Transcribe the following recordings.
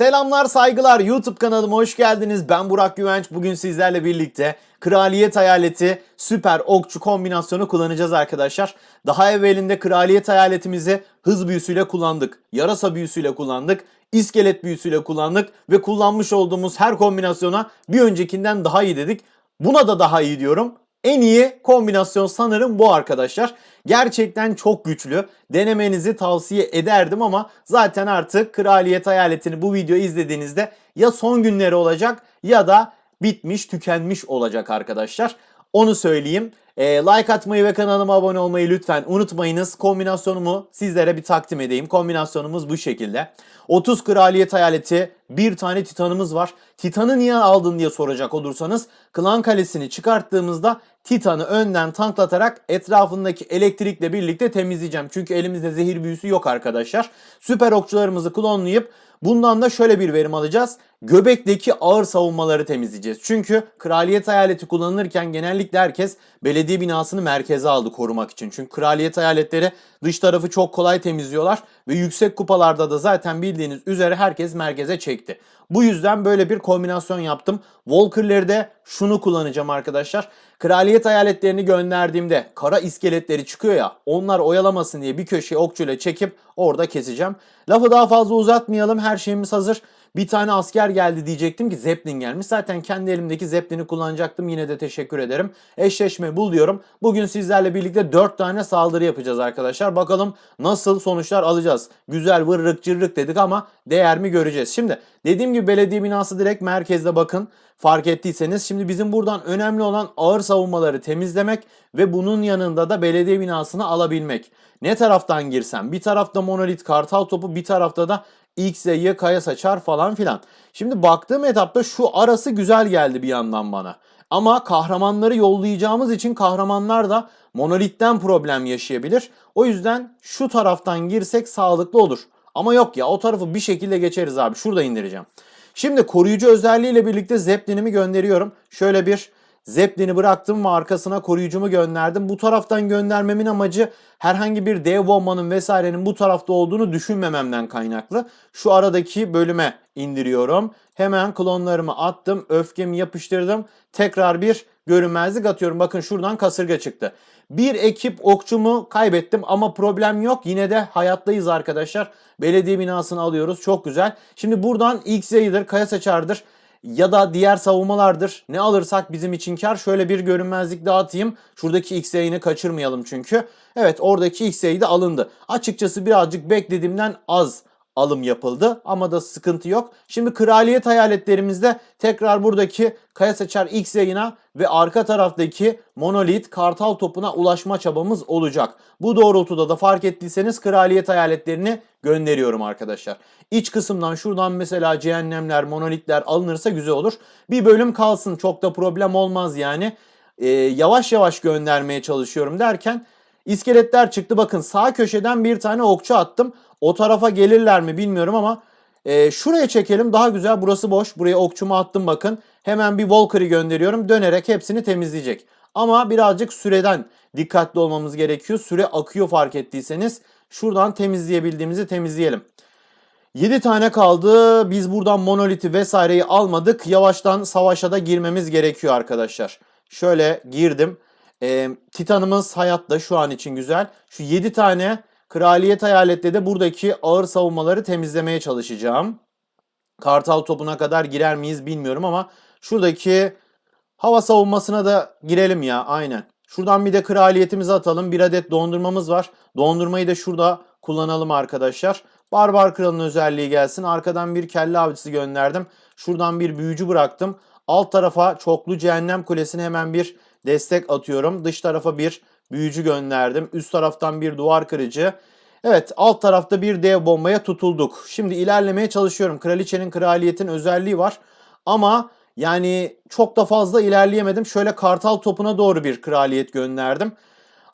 Selamlar saygılar YouTube kanalıma hoş geldiniz. Ben Burak Güvenç. Bugün sizlerle birlikte Kraliyet Hayaleti Süper Okçu kombinasyonu kullanacağız arkadaşlar. Daha evvelinde Kraliyet Hayaletimizi hız büyüsüyle kullandık. Yarasa büyüsüyle kullandık. iskelet büyüsüyle kullandık. Ve kullanmış olduğumuz her kombinasyona bir öncekinden daha iyi dedik. Buna da daha iyi diyorum. En iyi kombinasyon sanırım bu arkadaşlar. Gerçekten çok güçlü. Denemenizi tavsiye ederdim ama zaten artık Kraliyet Hayaletini bu videoyu izlediğinizde ya son günleri olacak ya da bitmiş, tükenmiş olacak arkadaşlar. Onu söyleyeyim. Ee, like atmayı ve kanalıma abone olmayı lütfen unutmayınız. Kombinasyonumu sizlere bir takdim edeyim. Kombinasyonumuz bu şekilde. 30 kraliyet hayaleti, bir tane titanımız var. Titanı niye aldın diye soracak olursanız klan kalesini çıkarttığımızda Titan'ı önden tanklatarak etrafındaki elektrikle birlikte temizleyeceğim. Çünkü elimizde zehir büyüsü yok arkadaşlar. Süper okçularımızı klonlayıp bundan da şöyle bir verim alacağız. Göbekteki ağır savunmaları temizleyeceğiz. Çünkü kraliyet hayaleti kullanılırken genellikle herkes belediye binasını merkeze aldı korumak için. Çünkü kraliyet hayaletleri dış tarafı çok kolay temizliyorlar ve yüksek kupalarda da zaten bildiğiniz üzere herkes merkeze çekti. Bu yüzden böyle bir kombinasyon yaptım. Walker'leri de şunu kullanacağım arkadaşlar. Kraliyet hayaletlerini gönderdiğimde kara iskeletleri çıkıyor ya onlar oyalamasın diye bir köşeye okçuyla çekip orada keseceğim. Lafı daha fazla uzatmayalım her şeyimiz hazır. Bir tane asker geldi diyecektim ki Zeppelin gelmiş. Zaten kendi elimdeki Zeppelin'i kullanacaktım. Yine de teşekkür ederim. Eşleşme bul diyorum. Bugün sizlerle birlikte 4 tane saldırı yapacağız arkadaşlar. Bakalım nasıl sonuçlar alacağız. Güzel vırrık cırrık dedik ama değer mi göreceğiz. Şimdi dediğim gibi belediye binası direkt merkezde bakın. Fark ettiyseniz şimdi bizim buradan önemli olan ağır savunmaları temizlemek ve bunun yanında da belediye binasını alabilmek. Ne taraftan girsem bir tarafta monolit kartal topu bir tarafta da X, Y, kaya saçar falan filan. Şimdi baktığım etapta şu arası güzel geldi bir yandan bana. Ama kahramanları yollayacağımız için kahramanlar da monolitten problem yaşayabilir. O yüzden şu taraftan girsek sağlıklı olur. Ama yok ya o tarafı bir şekilde geçeriz abi. Şurada indireceğim. Şimdi koruyucu özelliğiyle birlikte Zeppelin'imi gönderiyorum. Şöyle bir Zeppelin'i bıraktım ve arkasına koruyucumu gönderdim. Bu taraftan göndermemin amacı herhangi bir dev bombanın vesairenin bu tarafta olduğunu düşünmememden kaynaklı. Şu aradaki bölüme indiriyorum. Hemen klonlarımı attım. Öfkemi yapıştırdım. Tekrar bir görünmezlik atıyorum. Bakın şuradan kasırga çıktı. Bir ekip okçumu kaybettim ama problem yok. Yine de hayattayız arkadaşlar. Belediye binasını alıyoruz. Çok güzel. Şimdi buradan X-Ray'dir, Kaya Saçar'dır ya da diğer savunmalardır. Ne alırsak bizim için kar. Şöyle bir görünmezlik dağıtayım. Şuradaki X-Ray'ini kaçırmayalım çünkü. Evet oradaki X-Ray de alındı. Açıkçası birazcık beklediğimden az alım yapıldı ama da sıkıntı yok. Şimdi kraliyet hayaletlerimizde tekrar buradaki kaya seçer X yayına ve arka taraftaki monolit kartal topuna ulaşma çabamız olacak. Bu doğrultuda da fark ettiyseniz kraliyet hayaletlerini gönderiyorum arkadaşlar. İç kısımdan şuradan mesela cehennemler, monolitler alınırsa güzel olur. Bir bölüm kalsın çok da problem olmaz yani. Ee, yavaş yavaş göndermeye çalışıyorum derken İskeletler çıktı. Bakın sağ köşeden bir tane okçu attım. O tarafa gelirler mi bilmiyorum ama e, şuraya çekelim. Daha güzel. Burası boş. Buraya okçumu attım bakın. Hemen bir Walker'ı gönderiyorum. Dönerek hepsini temizleyecek. Ama birazcık süreden dikkatli olmamız gerekiyor. Süre akıyor fark ettiyseniz. Şuradan temizleyebildiğimizi temizleyelim. 7 tane kaldı. Biz buradan monoliti vesaireyi almadık. Yavaştan savaşa da girmemiz gerekiyor arkadaşlar. Şöyle girdim. E, Titanımız hayatta şu an için güzel. Şu 7 tane kraliyet hayalette de buradaki ağır savunmaları temizlemeye çalışacağım. Kartal topuna kadar girer miyiz bilmiyorum ama şuradaki hava savunmasına da girelim ya aynen. Şuradan bir de kraliyetimizi atalım. Bir adet dondurmamız var. Dondurmayı da şurada kullanalım arkadaşlar. Barbar kralın özelliği gelsin. Arkadan bir kelle avcısı gönderdim. Şuradan bir büyücü bıraktım. Alt tarafa çoklu cehennem kulesine hemen bir destek atıyorum. Dış tarafa bir büyücü gönderdim. Üst taraftan bir duvar kırıcı. Evet alt tarafta bir dev bombaya tutulduk. Şimdi ilerlemeye çalışıyorum. Kraliçenin kraliyetin özelliği var. Ama yani çok da fazla ilerleyemedim. Şöyle kartal topuna doğru bir kraliyet gönderdim.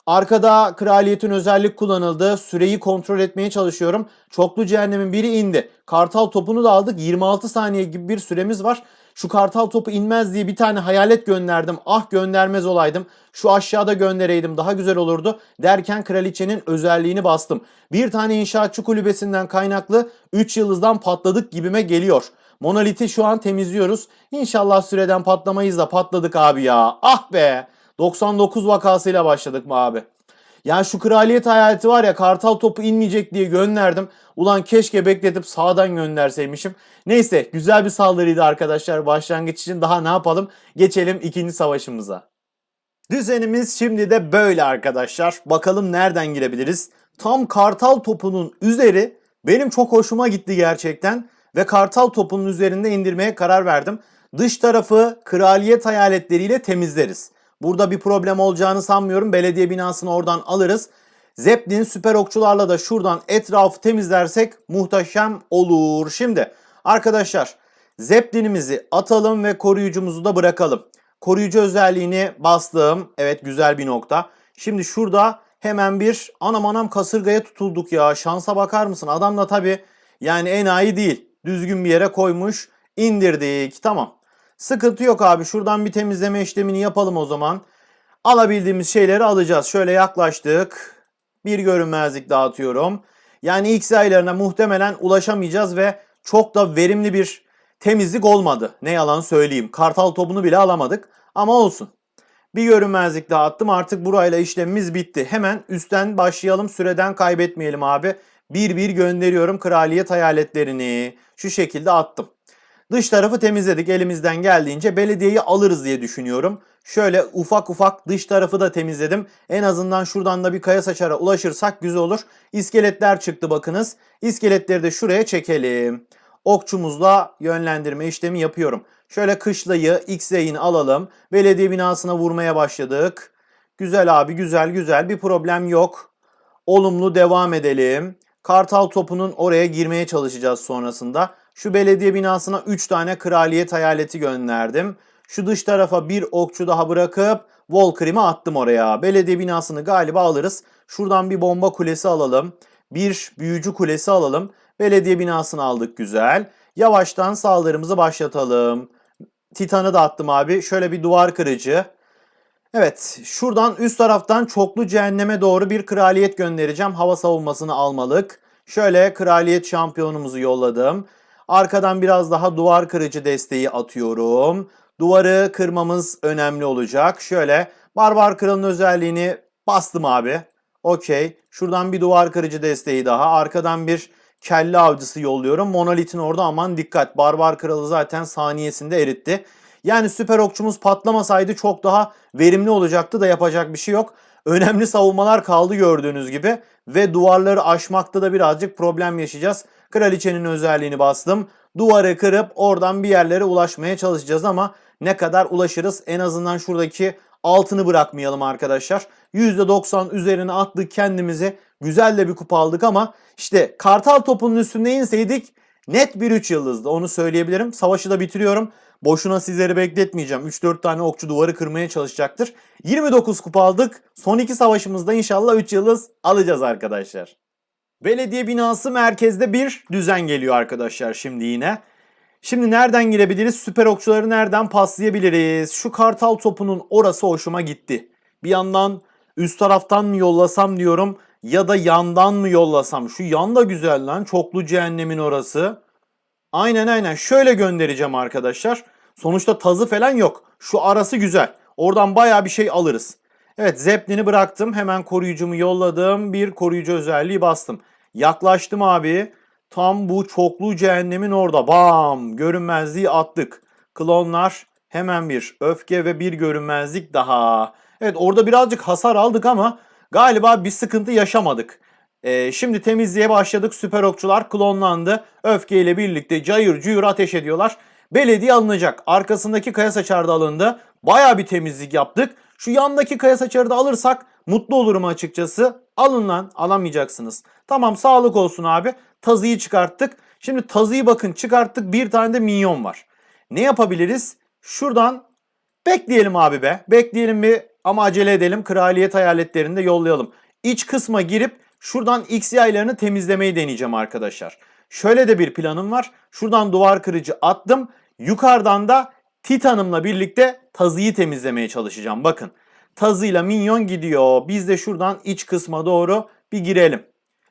Arkada kraliyetin özellik kullanıldı. Süreyi kontrol etmeye çalışıyorum. Çoklu cehennemin biri indi. Kartal topunu da aldık. 26 saniye gibi bir süremiz var. Şu kartal topu inmez diye bir tane hayalet gönderdim. Ah göndermez olaydım. Şu aşağıda göndereydim daha güzel olurdu. Derken kraliçenin özelliğini bastım. Bir tane inşaatçı kulübesinden kaynaklı 3 yıldızdan patladık gibime geliyor. Monoliti şu an temizliyoruz. İnşallah süreden patlamayız da patladık abi ya. Ah be. 99 vakasıyla başladık mı abi? Ya şu kraliyet hayaleti var ya kartal topu inmeyecek diye gönderdim. Ulan keşke bekletip sağdan gönderseymişim. Neyse güzel bir saldırıydı arkadaşlar. Başlangıç için daha ne yapalım? Geçelim ikinci savaşımıza. Düzenimiz şimdi de böyle arkadaşlar. Bakalım nereden girebiliriz? Tam kartal topunun üzeri benim çok hoşuma gitti gerçekten. Ve kartal topunun üzerinde indirmeye karar verdim. Dış tarafı kraliyet hayaletleriyle temizleriz. Burada bir problem olacağını sanmıyorum. Belediye binasını oradan alırız. Zeppelin süper okçularla da şuradan etrafı temizlersek muhteşem olur. Şimdi arkadaşlar Zeppelin'imizi atalım ve koruyucumuzu da bırakalım. Koruyucu özelliğini bastım. Evet güzel bir nokta. Şimdi şurada hemen bir anam anam kasırgaya tutulduk ya. Şansa bakar mısın? Adam da tabii yani enayi değil. Düzgün bir yere koymuş. indirdik. Tamam. Sıkıntı yok abi. Şuradan bir temizleme işlemini yapalım o zaman. Alabildiğimiz şeyleri alacağız. Şöyle yaklaştık. Bir görünmezlik dağıtıyorum. Yani ilk sayılarına muhtemelen ulaşamayacağız ve çok da verimli bir temizlik olmadı. Ne yalan söyleyeyim. Kartal topunu bile alamadık. Ama olsun. Bir görünmezlik dağıttım. Artık burayla işlemimiz bitti. Hemen üstten başlayalım. Süreden kaybetmeyelim abi. Bir bir gönderiyorum kraliyet hayaletlerini. Şu şekilde attım. Dış tarafı temizledik elimizden geldiğince belediyeyi alırız diye düşünüyorum. Şöyle ufak ufak dış tarafı da temizledim. En azından şuradan da bir kaya saçara ulaşırsak güzel olur. İskeletler çıktı bakınız. İskeletleri de şuraya çekelim. Okçumuzla yönlendirme işlemi yapıyorum. Şöyle kışlayı, X-ray'ini alalım. Belediye binasına vurmaya başladık. Güzel abi güzel güzel bir problem yok. Olumlu devam edelim. Kartal topunun oraya girmeye çalışacağız sonrasında. Şu belediye binasına 3 tane kraliyet hayaleti gönderdim. Şu dış tarafa bir okçu daha bırakıp Volkrim'i attım oraya. Belediye binasını galiba alırız. Şuradan bir bomba kulesi alalım. Bir büyücü kulesi alalım. Belediye binasını aldık güzel. Yavaştan saldırımızı başlatalım. Titan'ı da attım abi. Şöyle bir duvar kırıcı. Evet şuradan üst taraftan çoklu cehenneme doğru bir kraliyet göndereceğim. Hava savunmasını almalık. Şöyle kraliyet şampiyonumuzu yolladım. Arkadan biraz daha duvar kırıcı desteği atıyorum. Duvarı kırmamız önemli olacak. Şöyle barbar kralın özelliğini bastım abi. Okey. Şuradan bir duvar kırıcı desteği daha. Arkadan bir kelle avcısı yolluyorum. Monolit'in orada aman dikkat. Barbar kralı zaten saniyesinde eritti. Yani süper okçumuz patlamasaydı çok daha verimli olacaktı da yapacak bir şey yok. Önemli savunmalar kaldı gördüğünüz gibi ve duvarları aşmakta da birazcık problem yaşayacağız. Kraliçenin özelliğini bastım. Duvarı kırıp oradan bir yerlere ulaşmaya çalışacağız ama ne kadar ulaşırız en azından şuradaki altını bırakmayalım arkadaşlar. %90 üzerine attık kendimizi. Güzel de bir kupa aldık ama işte kartal topunun üstünde inseydik net bir 3 yıldızdı onu söyleyebilirim. Savaşı da bitiriyorum. Boşuna sizleri bekletmeyeceğim. 3-4 tane okçu duvarı kırmaya çalışacaktır. 29 kupa aldık. Son iki savaşımızda inşallah 3 yıldız alacağız arkadaşlar. Belediye binası merkezde bir düzen geliyor arkadaşlar şimdi yine. Şimdi nereden girebiliriz? Süper okçuları nereden paslayabiliriz? Şu kartal topunun orası hoşuma gitti. Bir yandan üst taraftan mı yollasam diyorum ya da yandan mı yollasam? Şu yan da güzel lan. Çoklu cehennemin orası. Aynen aynen şöyle göndereceğim arkadaşlar. Sonuçta tazı falan yok. Şu arası güzel. Oradan baya bir şey alırız. Evet Zeppelin'i bıraktım. Hemen koruyucumu yolladım. Bir koruyucu özelliği bastım. Yaklaştım abi. Tam bu çoklu cehennemin orada. Bam! Görünmezliği attık. Klonlar hemen bir öfke ve bir görünmezlik daha. Evet orada birazcık hasar aldık ama galiba bir sıkıntı yaşamadık. Ee, şimdi temizliğe başladık. Süper okçular klonlandı. Öfkeyle birlikte cayır cuyur ateş ediyorlar. Belediye alınacak. Arkasındaki kaya saçar da alındı. Baya bir temizlik yaptık. Şu yandaki kaya saçarı da alırsak mutlu olurum açıkçası. Alın lan alamayacaksınız. Tamam sağlık olsun abi. Tazıyı çıkarttık. Şimdi tazıyı bakın çıkarttık. Bir tane de minyon var. Ne yapabiliriz? Şuradan bekleyelim abi be. Bekleyelim bir ama acele edelim. Kraliyet hayaletlerini de yollayalım. İç kısma girip şuradan X yaylarını temizlemeyi deneyeceğim arkadaşlar. Şöyle de bir planım var. Şuradan duvar kırıcı attım. Yukarıdan da Titan'ımla birlikte tazıyı temizlemeye çalışacağım. Bakın tazıyla minyon gidiyor. Biz de şuradan iç kısma doğru bir girelim.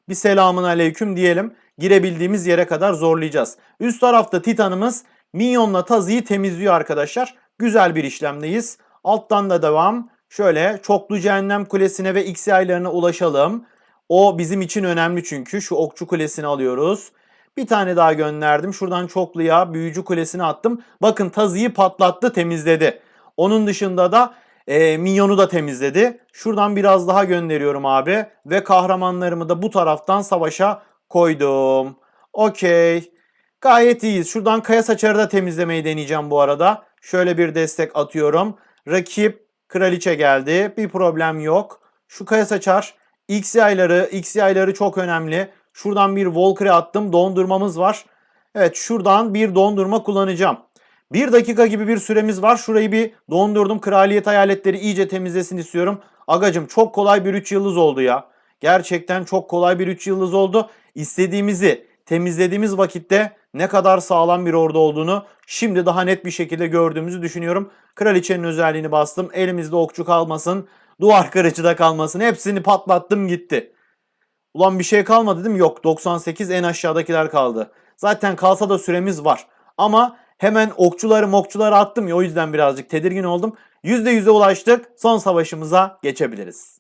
Bir selamun aleyküm diyelim. Girebildiğimiz yere kadar zorlayacağız. Üst tarafta Titan'ımız minyonla tazıyı temizliyor arkadaşlar. Güzel bir işlemdeyiz. Alttan da devam. Şöyle çoklu cehennem kulesine ve X yaylarına ulaşalım. O bizim için önemli çünkü. Şu okçu kulesini alıyoruz. Bir tane daha gönderdim. Şuradan çokluya büyücü kulesini attım. Bakın tazıyı patlattı temizledi. Onun dışında da e, minyonu da temizledi. Şuradan biraz daha gönderiyorum abi. Ve kahramanlarımı da bu taraftan savaşa koydum. Okey. Gayet iyiyiz. Şuradan kaya saçarı da temizlemeyi deneyeceğim bu arada. Şöyle bir destek atıyorum. Rakip kraliçe geldi. Bir problem yok. Şu kaya saçar. X yayları, X yayları çok önemli. Şuradan bir Valkyrie attım. Dondurmamız var. Evet şuradan bir dondurma kullanacağım. Bir dakika gibi bir süremiz var. Şurayı bir dondurdum. Kraliyet hayaletleri iyice temizlesin istiyorum. Agacım çok kolay bir 3 yıldız oldu ya. Gerçekten çok kolay bir 3 yıldız oldu. İstediğimizi temizlediğimiz vakitte ne kadar sağlam bir ordu olduğunu şimdi daha net bir şekilde gördüğümüzü düşünüyorum. Kraliçenin özelliğini bastım. Elimizde okçu kalmasın. Duvar kırıcı da kalmasın. Hepsini patlattım gitti. Ulan bir şey kalmadı değil mi? Yok 98 en aşağıdakiler kaldı. Zaten kalsa da süremiz var. Ama hemen okçuları mokçuları attım ya o yüzden birazcık tedirgin oldum. %100'e ulaştık. Son savaşımıza geçebiliriz.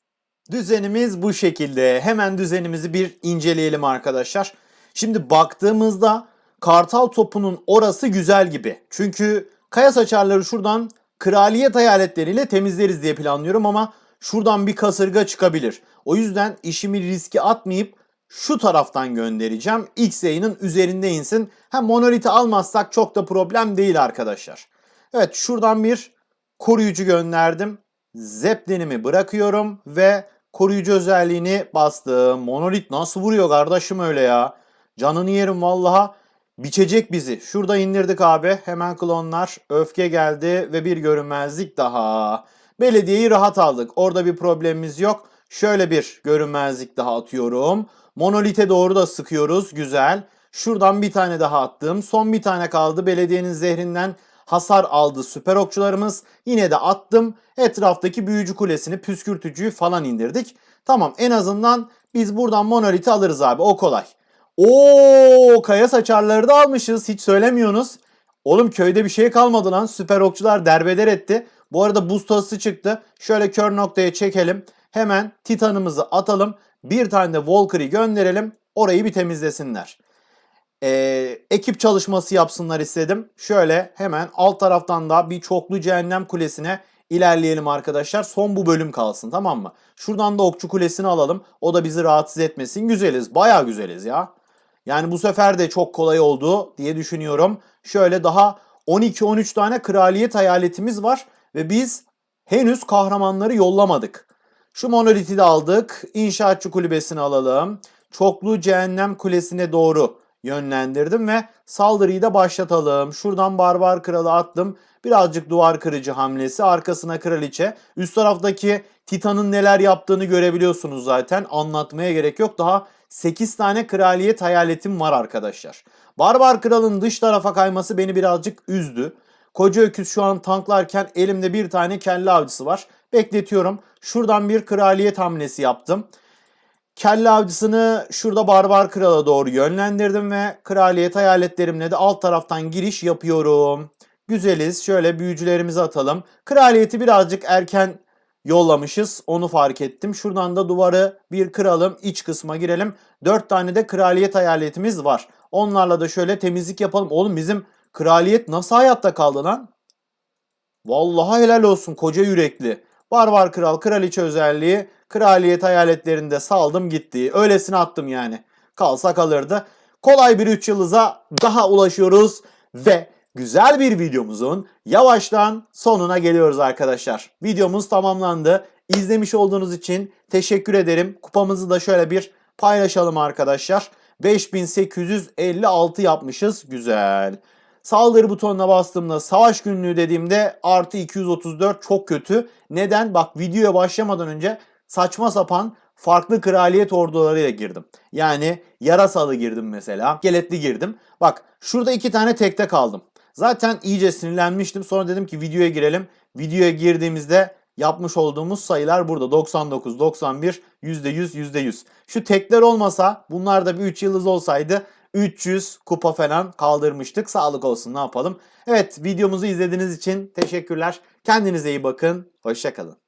Düzenimiz bu şekilde. Hemen düzenimizi bir inceleyelim arkadaşlar. Şimdi baktığımızda kartal topunun orası güzel gibi. Çünkü kaya saçarları şuradan kraliyet hayaletleriyle temizleriz diye planlıyorum ama şuradan bir kasırga çıkabilir. O yüzden işimi riske atmayıp şu taraftan göndereceğim. X yayının üzerinde insin. Hem monoliti almazsak çok da problem değil arkadaşlar. Evet şuradan bir koruyucu gönderdim. Zeplinimi bırakıyorum ve koruyucu özelliğini bastım. Monolit nasıl vuruyor kardeşim öyle ya? Canını yerim vallaha. Biçecek bizi. Şurada indirdik abi. Hemen klonlar. Öfke geldi ve bir görünmezlik daha. Belediyeyi rahat aldık. Orada bir problemimiz yok. Şöyle bir görünmezlik daha atıyorum. Monolite doğru da sıkıyoruz. Güzel. Şuradan bir tane daha attım. Son bir tane kaldı. Belediyenin zehrinden hasar aldı süper okçularımız. Yine de attım. Etraftaki büyücü kulesini, püskürtücüyü falan indirdik. Tamam en azından biz buradan monoliti alırız abi. O kolay. Oo kaya saçarları da almışız. Hiç söylemiyorsunuz. Oğlum köyde bir şey kalmadı lan. Süper okçular derbeder etti. Bu arada buz tası çıktı. Şöyle kör noktaya çekelim. Hemen Titan'ımızı atalım. Bir tane de Valkyrie gönderelim. Orayı bir temizlesinler. Ee, ekip çalışması yapsınlar istedim. Şöyle hemen alt taraftan da bir çoklu cehennem kulesine ilerleyelim arkadaşlar. Son bu bölüm kalsın tamam mı? Şuradan da okçu kulesini alalım. O da bizi rahatsız etmesin. Güzeliz. Baya güzeliz ya. Yani bu sefer de çok kolay oldu diye düşünüyorum. Şöyle daha 12-13 tane kraliyet hayaletimiz var. Ve biz henüz kahramanları yollamadık. Şu monoliti de aldık. İnşaatçı kulübesini alalım. Çoklu cehennem kulesine doğru yönlendirdim ve saldırıyı da başlatalım. Şuradan barbar kralı attım. Birazcık duvar kırıcı hamlesi. Arkasına kraliçe. Üst taraftaki Titan'ın neler yaptığını görebiliyorsunuz zaten. Anlatmaya gerek yok. Daha 8 tane kraliyet hayaletim var arkadaşlar. Barbar kralın dış tarafa kayması beni birazcık üzdü. Koca öküz şu an tanklarken elimde bir tane kelle avcısı var. Bekletiyorum. Şuradan bir kraliyet hamlesi yaptım. Kelle avcısını şurada barbar krala doğru yönlendirdim ve kraliyet hayaletlerimle de alt taraftan giriş yapıyorum. Güzeliz. Şöyle büyücülerimizi atalım. Kraliyeti birazcık erken yollamışız. Onu fark ettim. Şuradan da duvarı bir kıralım. iç kısma girelim. Dört tane de kraliyet hayaletimiz var. Onlarla da şöyle temizlik yapalım. Oğlum bizim kraliyet nasıl hayatta kaldı lan? Vallahi helal olsun koca yürekli. Barbar kral, kraliçe özelliği, kraliyet hayaletlerinde saldım gitti. Öylesine attım yani. Kalsa kalırdı. Kolay bir 3 yıldıza daha ulaşıyoruz ve güzel bir videomuzun yavaştan sonuna geliyoruz arkadaşlar. Videomuz tamamlandı. İzlemiş olduğunuz için teşekkür ederim. Kupamızı da şöyle bir paylaşalım arkadaşlar. 5856 yapmışız. Güzel. Saldırı butonuna bastığımda savaş günlüğü dediğimde artı 234 çok kötü. Neden? Bak videoya başlamadan önce saçma sapan farklı kraliyet ordularıyla girdim. Yani yarasalı girdim mesela. Geletli girdim. Bak şurada iki tane tekte kaldım. Zaten iyice sinirlenmiştim. Sonra dedim ki videoya girelim. Videoya girdiğimizde yapmış olduğumuz sayılar burada. 99, 91, %100, %100. Şu tekler olmasa bunlar da bir 3 yıldız olsaydı 300 kupa falan kaldırmıştık. Sağlık olsun ne yapalım. Evet videomuzu izlediğiniz için teşekkürler. Kendinize iyi bakın. Hoşçakalın.